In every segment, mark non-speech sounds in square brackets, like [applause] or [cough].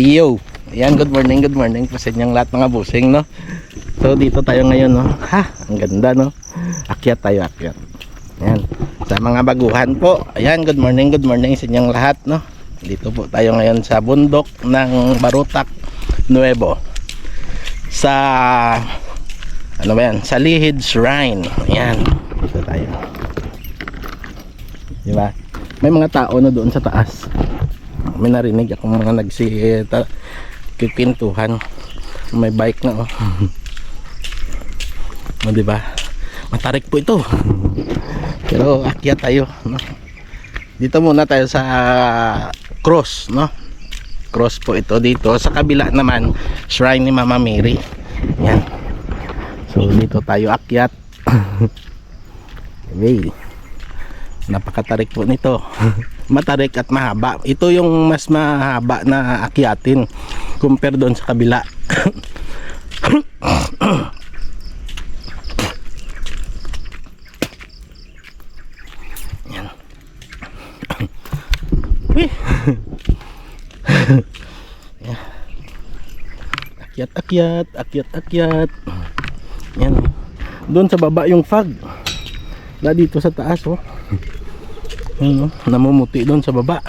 Iyo. Ayan, good morning, good morning po sa inyong lahat mga busing, no? So, dito tayo ngayon, no? Ha, ang ganda, no? Akyat tayo, akyat. Ayan. Sa mga baguhan po. Ayan, good morning, good morning sa inyong lahat, no? Dito po tayo ngayon sa bundok ng Barutak Nuevo. Sa, ano ba yan? Sa Lihid Shrine. Ayan. Dito tayo. Di ba? May mga tao na doon sa taas. May narinig ako mga nagsi ta, kipintuhan. May bike na oh. [laughs] o, di ba? Matarik po ito. Pero akyat tayo, no? Dito muna tayo sa cross, no? Cross po ito dito. Sa kabila naman, shrine ni Mama Mary. Yan. So dito tayo akyat. [laughs] okay napakatarik po nito [laughs] matarik at mahaba. Ito yung mas mahaba na akyatin compare doon sa kabila. Yan. Akyat akyat akyat akyat. Yan. Doon sa baba yung fog. Na dito sa taas oh Ayun, oh, namumuti doon sa baba.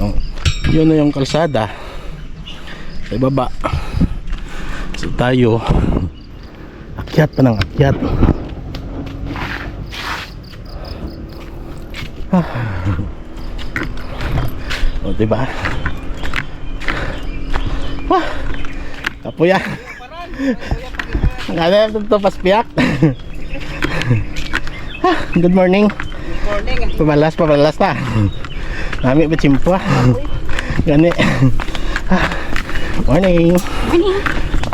Oh, yun na yung kalsada. Sa baba. So tayo, akyat pa ng akyat. Ah. O, diba? Wah! Kapuya. Ang ganda ito paspiyak. [laughs] Good morning. Morning. Pamalas, pamalas na. Nami ba chimpo ah. Gani. Morning.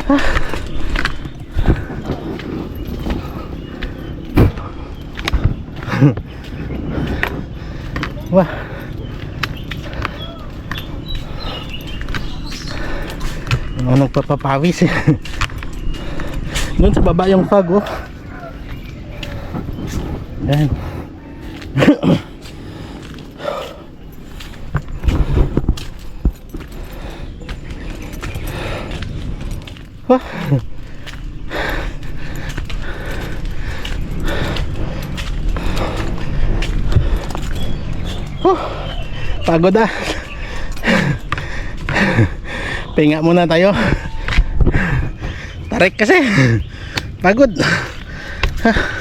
Ah. Wah. Mga nagpapapawis eh. Doon sa baba yung fog oh. Yan. Wah. Huh. Pagod ah. Pinga muna tayo. Tarik kasi. Pagod. Huh.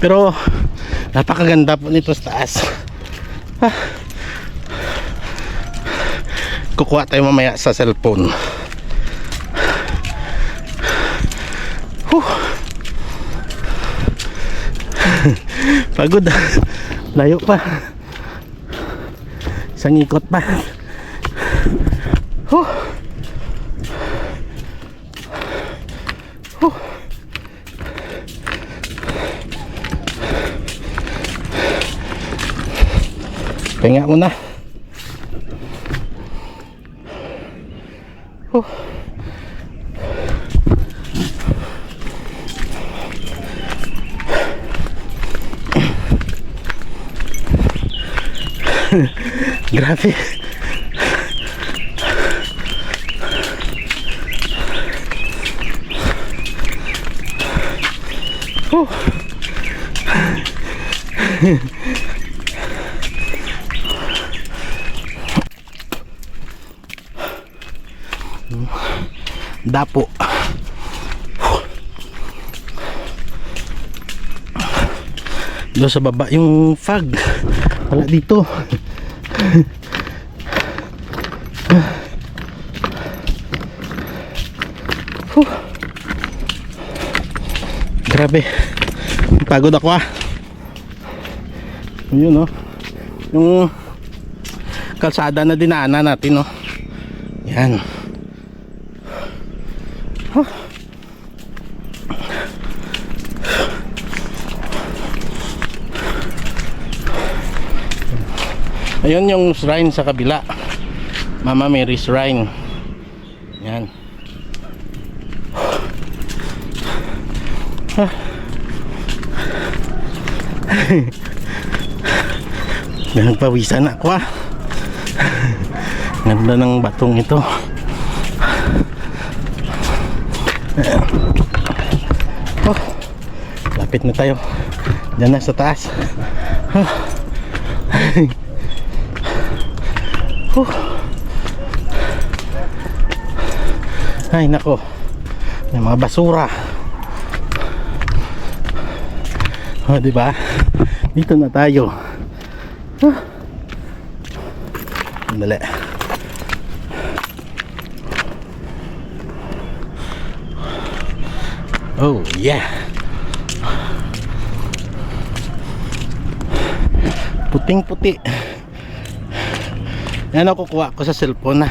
Pero napakaganda po nito sa taas. Ah. Kukuha tayo mamaya sa cellphone. Huh. [laughs] Pagod. Layo pa. Isang ikot pa. Huh. Pahinga muna. Huh. [laughs] Grabe. Huh. [laughs] Dapo. Doon sa baba yung fog. Wala dito. Grabe. Pagod ako ah. Yun oh. Yung kalsada na dinaanan natin oh. Yan. Huh. Ayun yung shrine sa kabila. Mama Mary Shrine. Yan. [laughs] Nagpawisan ako ah. [laughs] Ganda ng batong ito. Oh, lapit na tayo. Diyan na sa taas. Huh. Huh. Ay nako. May mga basura. Oh, di ba? Dito na tayo. Huh. Dali. Oh, yeah. Puting-puti. Yan ako kuha ko sa cellphone na.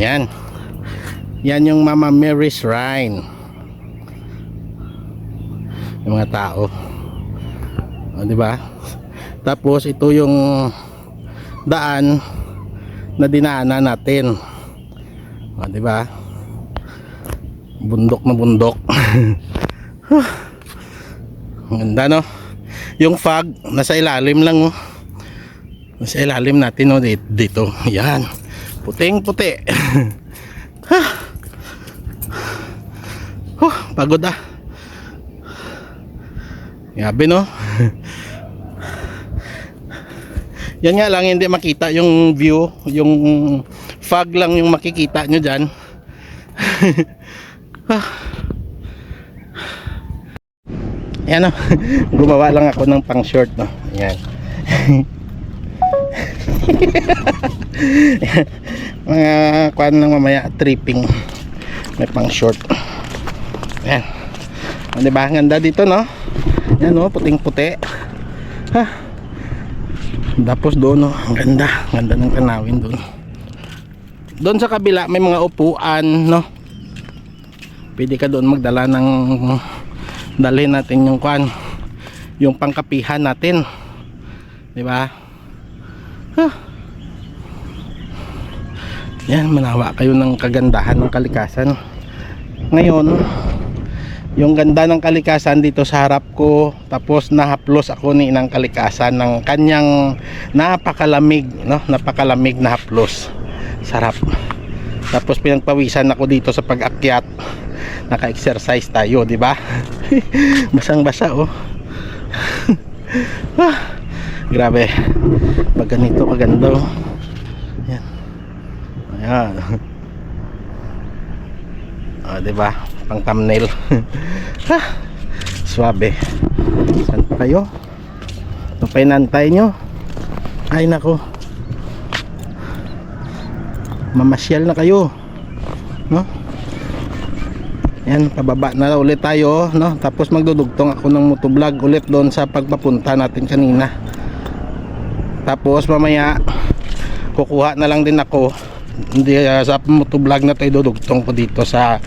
Yan. Yan yung Mama Mary's Shrine. Yung mga tao. O, di ba? Tapos ito yung daan na dinaanan natin. O, di ba? Bundok na bundok. [laughs] Ang ganda no? Yung fog nasa ilalim lang oh. Nasa ilalim natin oh dito. dito. Yan. Puting puti. [laughs] ha. Huh, pagod ah. Grabe no? [laughs] Yan nga lang hindi makita yung view, yung fog lang yung makikita nyo dyan. Ayan o, [laughs] gumawa lang ako ng pang short no. Ayan. [laughs] Mga kuan lang mamaya tripping. May pang short. Ayan. O, diba? Ang Ganda dito no. Ayan o, puting puti. Ha. Tapos doon no, ang ganda. Ang Ganda ng tanawin doon. Doon sa kabila may mga upuan no pwede ka doon magdala ng dalhin natin yung kwan yung pangkapihan natin. Di ba? Huh. yan manawa kayo ng kagandahan ng kalikasan. Ngayon yung ganda ng kalikasan dito sa harap ko tapos nahaplos ako ni ng kalikasan ng kanyang napakalamig no? Napakalamig na haplos. Sarap. Tapos pinagpawisan ako dito sa pag-akyat naka-exercise tayo, di ba? [laughs] Basang-basa oh. [laughs] ah, grabe. Pag ganito kaganda oh. Yan. Ayan. [laughs] Ah, di ba? Pang thumbnail. ah, swabe. Saan pa kayo? Ito pa nyo. Ay nako. Mamasyal na kayo. No? Yan, pababa na ulit tayo, no? Tapos magdudugtong ako ng motovlog ulit doon sa pagpapunta natin kanina. Tapos mamaya kukuha na lang din ako hindi uh, sa motovlog na tayo dudugtong ko dito sa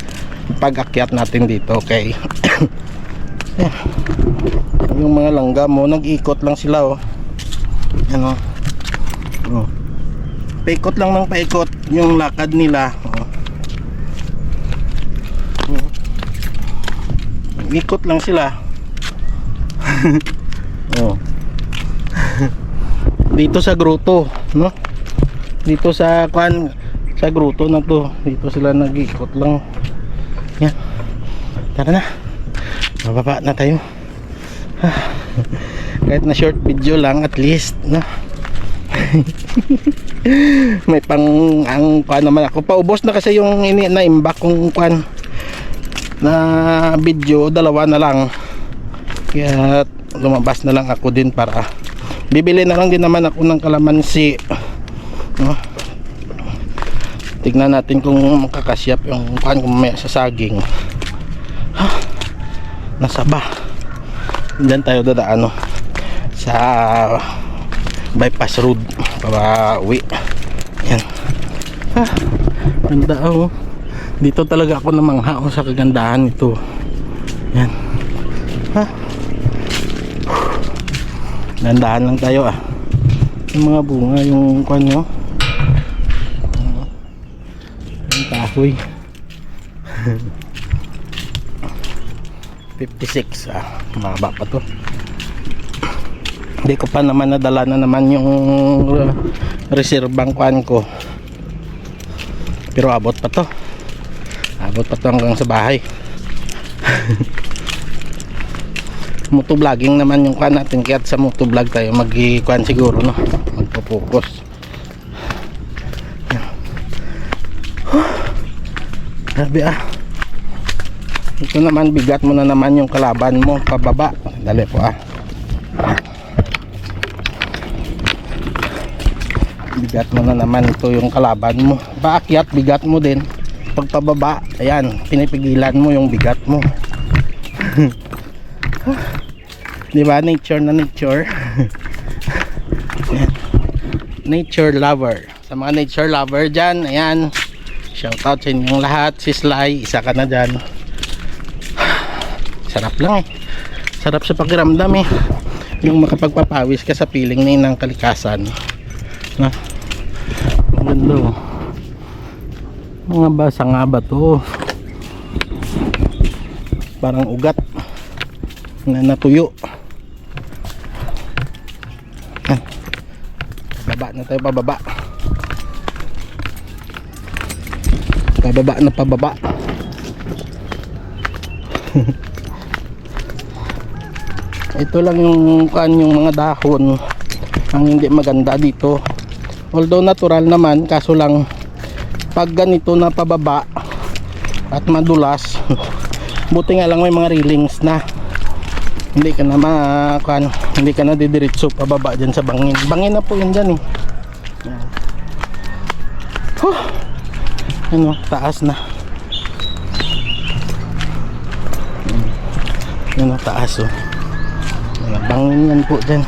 pag-akyat natin dito, okay? [coughs] Yung mga langga mo, nag-ikot lang sila, oh. Ano? Oh. Paikot lang ng paikot yung lakad nila, oh. Ikot lang sila. [laughs] Oh. [laughs] dito sa gruto no? Dito sa kwan sa gruto na to dito sila nag-ikot lang. Yan. Tara na. Bababa na tayo. [sighs] Kahit na short video lang at least no? [laughs] May pang ang kwan naman ako. Paubos na kasi yung ini na imbak kong kwan na video dalawa na lang. Kaya lumabas na lang ako din para bibili na lang din naman ako ng kalamansi. No? tignan natin kung makakasyap yung kan kung may sa saging ha? Nasa ba? Dyan tayo dadaan no? sa bypass road para uwi yan. Ha? Ganda oh dito talaga ako namangha oh, sa kagandahan nito. Yan. Ha? Dandahan lang tayo ah. Yung mga bunga yung kwan nyo. Yung kahoy. [laughs] 56 ah, mababa pa to. Hindi ko pa naman nadala na naman yung uh, reservang kuan ko. Pero abot pa to abot pa hanggang sa bahay. [laughs] Motovlogging naman yung kuan natin kaya sa motovlog tayo mag kuan siguro no? Magpo-focus. [sighs] Grabe ah. Ito naman bigat mo na naman yung kalaban mo pababa. Dali po ah. Bigat mo na naman ito yung kalaban mo. Paakyat bigat mo din pag pababa ayan pinipigilan mo yung bigat mo. [laughs] Di ba? Nature na nature. [laughs] Nature lover. Sa mga nature lover dyan ayan. Shout out sa inyong lahat. Si Sly isa ka na dyan. [sighs] Sarap lang eh. Sarap sa pakiramdam eh. Yung makapagpapawis ka sa piling na ng kalikasan. Na. Ganda oh mga basa nga ba to? Parang ugat na natuyo. Yan. pababa na tayo pababa. Pababa na pababa. [laughs] Ito lang yung kan yung mga dahon ang hindi maganda dito. Although natural naman kaso lang pag ganito na pababa at madulas [laughs] buti nga lang may mga railings na. Hindi ka na makan hindi ka na didiretso pababa dyan sa bangin. Bangin na po yun dyan eh. Huh. ano taas na. Ano taas oh. Bangin yan po dyan.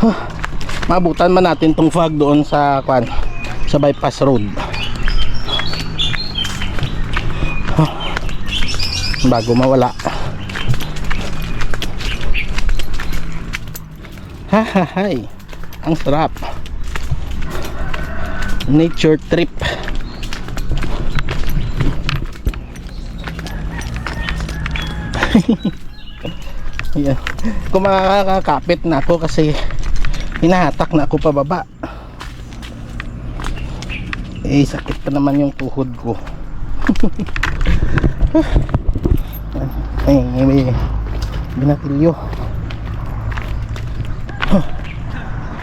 Huh. Mabutan man natin tong fog doon sa kwan sa bypass road huh. bago mawala ha ha hay ang sarap nature trip [laughs] yeah. kung makakakapit na ako kasi hinahatak na ako pababa. Eh sakit pa naman yung tuhod ko. [laughs] Ay may binatilyo.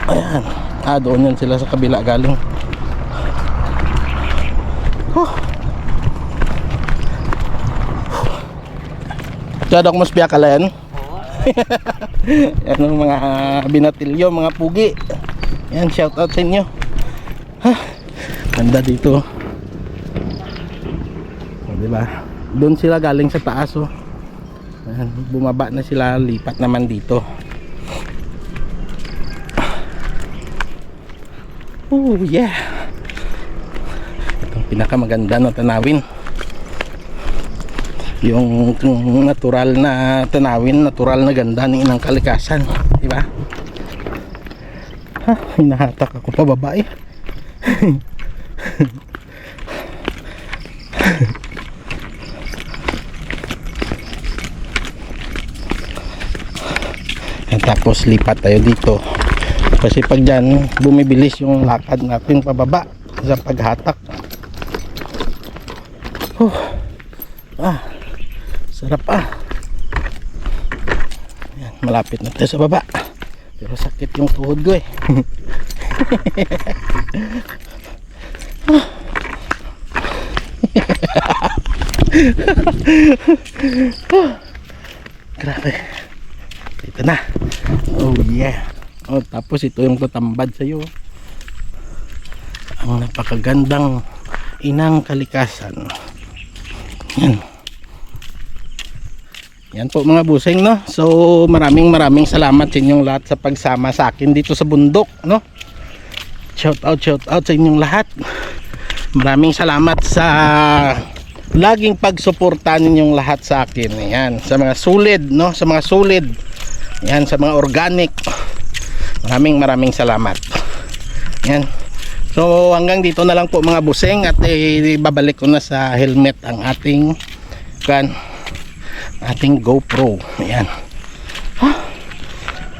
Ayan. Ah doon yan sila sa kabila galing. Huh. Ako mas piyakalan. [laughs] Yan ang mga binatilyo, mga pugi. Yan, shout out sa inyo. Ha, ganda dito. O, diba? Doon sila galing sa taas, oh. Ayan, bumaba na sila, lipat naman dito. Oh, yeah. Itong pinakamaganda na tanawin yung yung natural na tanawin, natural na ganda ng inang kalikasan, di ba? Ha, hinahatak ako pa babae. [laughs] At tapos lipat tayo dito. Kasi pag dyan, bumibilis yung lakad natin pababa sa paghatak. Huh. Ah. Sarap ah. Yan, malapit na tayo sa baba. Pero sakit yung tuhod ko eh. [laughs] Grabe. Ito na. Oh yeah. Oh, tapos ito yung tatambad sa iyo. Ang napakagandang inang kalikasan. Yan. Yan po mga busing no. So maraming maraming salamat sa inyong lahat sa pagsama sa akin dito sa bundok no. Shout out shout out sa inyong lahat. Maraming salamat sa laging pagsuporta ninyong lahat sa akin. Yan, sa mga solid no, sa mga solid. Yan sa mga organic. Maraming maraming salamat. Yan. So hanggang dito na lang po mga busing at eh, babalik ko na sa helmet ang ating kan ating GoPro. Ayan. Ha?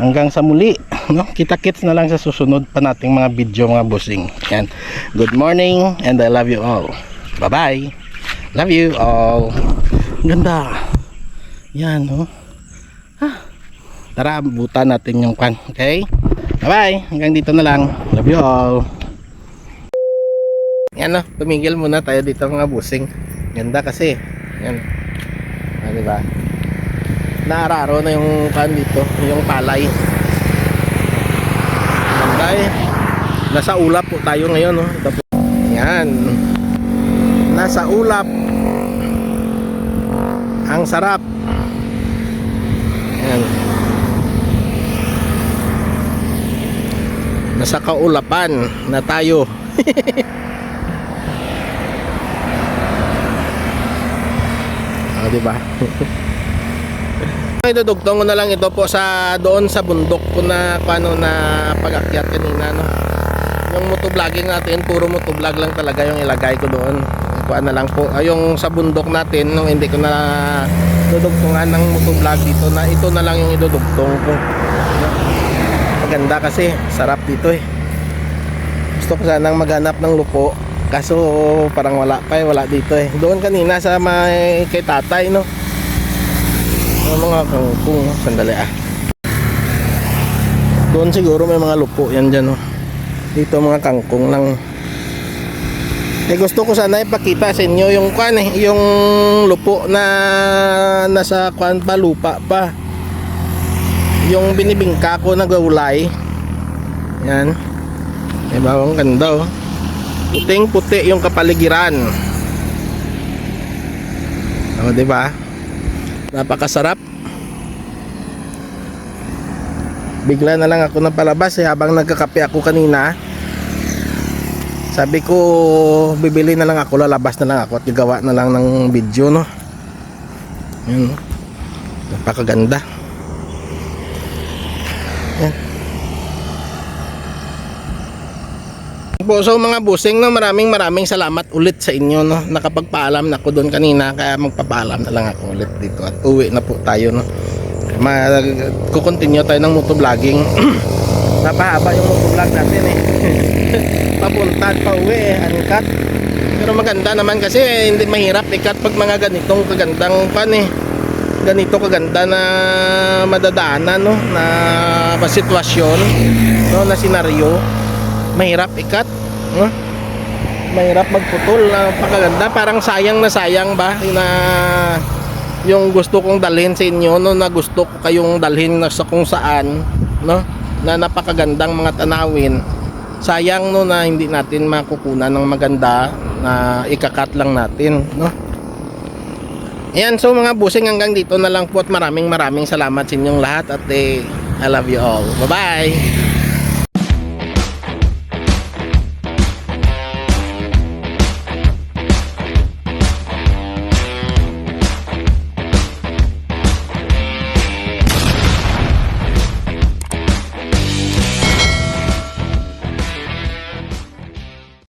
Hanggang sa muli, [laughs] no? Kita-kits na lang sa susunod pa nating mga video mga bossing. Ayan. Good morning and I love you all. Bye-bye. Love you all. Ganda. Yan, no? Ha? Tara, butan natin yung kwan. Okay? Bye-bye. Hanggang dito na lang. Love you all. Yan no, tumigil muna tayo dito mga busing. Ganda kasi. Yan. Ah, di ba? Na yung kan dito, yung palay. Eh. Nasa ulap po tayo ngayon no. Ito. Yan. Nasa ulap. Ang sarap. Yan. Nasa kaulapan na tayo. [laughs] Ah, di ba? [laughs] Idudugtong ko na lang ito po sa doon sa bundok ko na paano na pag-akyat kanina no. Yung motovlogging natin, puro motovlog lang talaga yung ilagay ko doon. Kuha na lang po. Ah, yung sa bundok natin, nung hindi ko na dudugtungan ng motovlog dito na ito na lang yung idudugtong ko. Maganda kasi, sarap dito eh. Gusto ko sanang maghanap ng lupo Kaso parang wala pa eh, wala dito eh. Doon kanina sa may kay tatay no. Ang mga no? sandali ah. Doon siguro may mga lupo yan dyan no. Dito mga kangkong lang. Eh gusto ko sana ipakita sa inyo yung kwan eh, yung lupo na nasa kwan pa lupa pa. Yung binibingka ko na gulay. Yan. Eh bawang ganda oh puting puti yung kapaligiran. O di ba? Napakasarap. Bigla na lang ako napalabas eh habang nagkakape ako kanina. Sabi ko bibili na lang ako lalabas na lang ako at gagawa na lang ng video no? Yun napakaganda po so mga busing no maraming maraming salamat ulit sa inyo no. Nakapagpaalam na ako doon kanina kaya magpapaalam na lang ako ulit dito at uwi na po tayo no. Mag kukontinue tayo ng motovlogging. [clears throat] Napahaba yung motovlog natin eh. [laughs] Papunta at pa uwi eh angkat pero maganda naman kasi hindi mahirap ikat pag mga ganitong kagandang pan eh. Ganito kaganda na madadaanan no na sitwasyon no na senaryo mahirap ikat no? mahirap magputol na pakaganda parang sayang na sayang ba na yung gusto kong dalhin sa inyo no na gusto ko kayong dalhin na sa kung saan no na napakagandang mga tanawin sayang no na hindi natin makukunan ng maganda na ikakat lang natin no Ayan, so mga busing hanggang dito na lang po at maraming maraming salamat sa inyong lahat at eh, I love you all. Bye-bye!